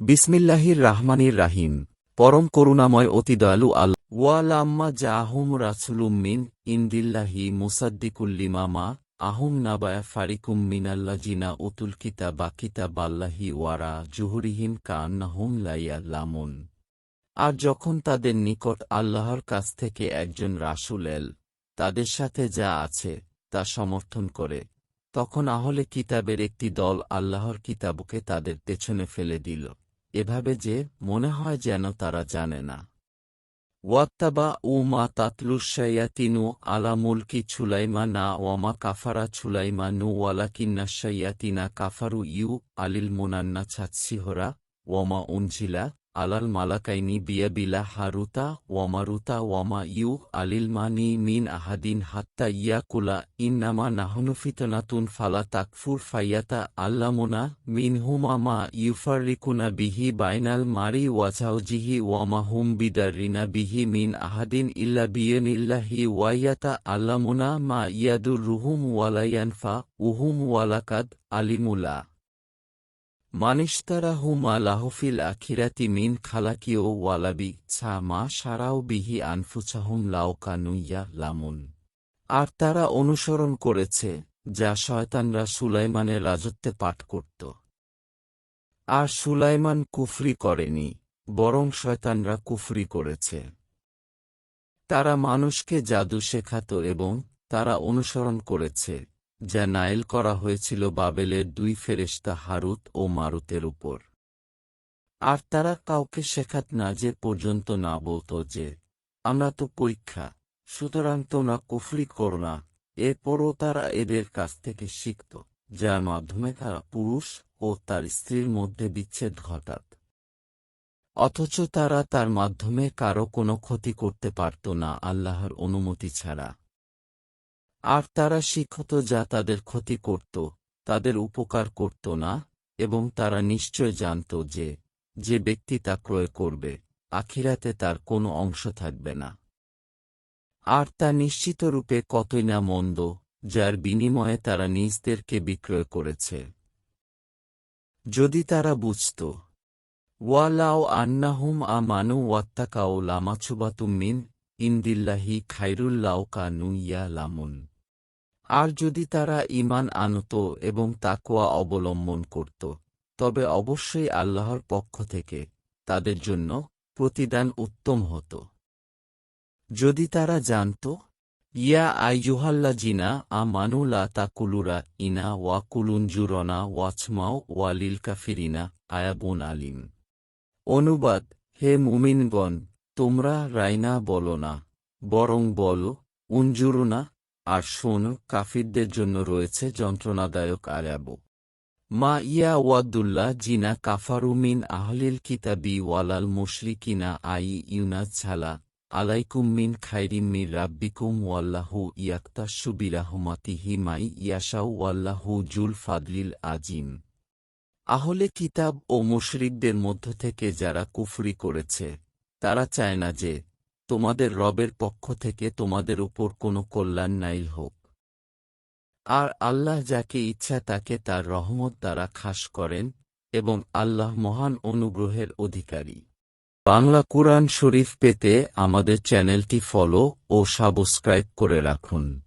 বিসমিল্লাহির রাহমানির রাহিম। পরম করুণাময় অতি দয়ালু আল ওয়ালাম্মা জাহুম রাসুলুম মিন ইন্দিল্লাহি মুসাদ্দিকুল্লিমা মা আহুম নাবায়া ফারিকুম মিনাল্লাজিনা উতুল কিতাবা বাল্লাহি ওয়ারা জুহুরিহিম কান্নাহুম লাইয়া লামুন আর যখন তাদের নিকট আল্লাহর কাছ থেকে একজন রাসূল এল, তাদের সাথে যা আছে তা সমর্থন করে, তখন আহলে কিতাবের একটি দল আল্লাহর কিতাবকে তাদের পেছনে ফেলে দিল। এভাবে যে মনে হয় যেন তারা জানে না। ওয়াত্তাবা উ মা তাতলুসাইয়াতিনু আলা মুলকি ছুলাইমা না ওয়ামা কাফারা ছুলাইমা নু ওয়ালাকিন্না সাইয়াতিনা কাফারু ইউ আলিল মুনান্না ছাৎসিহরা ওয়ামা উনজিলা আলাল মালাকাইনি বিয়াবিলা হারুতা ওয়ামারুতা ওয়ামা ইউ আলিল মানি মিন আহাদিন হাত্তা ইয়াকুলা ইন্নামা নাহনু ফিতনাতুন ফালা তাকফুর ফাইয়াতা আল্লামুনা মিন হুমা মা ইউফারিকুনা বিহি বাইনাল মারি ওয়াজাউজিহি ওয়ামা হুম বিদারিনা বিহি মিন আহাদিন ইল্লা বিয়নিল্লাহি ওয়াইয়াতা আল্লামুনা মা ইয়াদুর মানিস্তারাহু মা লাহফিল আখিরাতি মিন খালাকিও ওয়ালাবি ছা মা সারাও বিহি আনফুচাহুম লাওকানুইয়া লামুন। আর তারা অনুসরণ করেছে, যা শয়তানরা সুলাইমানের রাজত্বে পাঠ করত। আর সুলাইমান কুফরি করেনি, বরং শয়তানরা কুফরি করেছে। তারা মানুষকে জাদু শেখাত এবং তারা অনুসরণ করেছে। যা নায়েল করা হয়েছিল বাবেলের দুই ফেরেশতা হারুত ও মারুতের উপর। আর তারা কাউকে শেখাত না যে পর্যন্ত না বলত যে, আমরা তো পরীক্ষা, সুতরাং তোমরা কুফরি করো না। এরপরও তারা এদের কাছ থেকে শিখত, যার মাধ্যমে তারা পুরুষ ও তার স্ত্রীর মধ্যে বিচ্ছেদ ঘটাত। অথচ তারা তার মাধ্যমে কারও কোনো ক্ষতি করতে পারত না আল্লাহর অনুমতি ছাড়া। আর তারা শিক্ষত যা তাদের ক্ষতি করত, তাদের উপকার করত না, এবং তারা নিশ্চয় জানত যে যে ব্যক্তি তা ক্রয় করবে, আখিরাতে তার কোনো অংশ থাকবে না। আর তা নিশ্চিতরূপে কতই না মন্দ, যার বিনিময়ে তারা নিজদেরকে বিক্রয় করেছে। যদি তারা বুঝত ওয়ালাও আন্নাহুম আ মানু ওয়াত্তাকাও লামাছুবাতুম মিন, ইন্দিল্লাহি খাইরুল্লাও কা নুইয়া লামুন আর যদি তারা ইমান আনত এবং তাকোয়া অবলম্বন করত, তবে অবশ্যই আল্লাহর পক্ষ থেকে তাদের জন্য প্রতিদান উত্তম হতো। যদি তারা জানত, ইয়া আইয়ুহাল্লা জিনা আ মানুলা তাকুলুরা ইনা ওয়া কুলুঞ্জুরনা ওয়াচমাও ওয়ালিল কাফিরিনা আয়াবুন আলিম। অনুবাদ, হে মুমিনগণ, তোমরা রাইনা বলো না, বরং বলো উঞ্জুরুনা আর শোন, কাফিরদের জন্য রয়েছে যন্ত্রণাদায়ক আয়াব মা ইয়া ওয়াদুল্লাহ জিনা কাফারুমিন আহলিল কিতাবি ওয়ালাল মুশরিকিনা আই ইউনাজ ছালা, আলাইকুম মিন খাইরিম মির রাব্বিকুম ওয়াল্লাহু ইয়াক্তাসু বিরাহমাতিহি মাই ইয়াশাউ ওয়াল্লাহু জুল ফাদলিল আজিম। আহলে কিতাব ও মুশরিকদের মধ্য থেকে যারা কুফরি করেছে, তারা চায় না যে তোমাদের রবের পক্ষ থেকে তোমাদের উপর কোনো কল্যাণ নাই হোক। আর আল্লাহ যাকে ইচ্ছা তাকে তার রহমত দ্বারা খাস করেন এবং আল্লাহ মহান অনুগ্রহের অধিকারী। বাংলা কোরআন শরীফ পেতে আমাদের চ্যানেলটি ফলো ও সাবস্ক্রাইব করে রাখুন।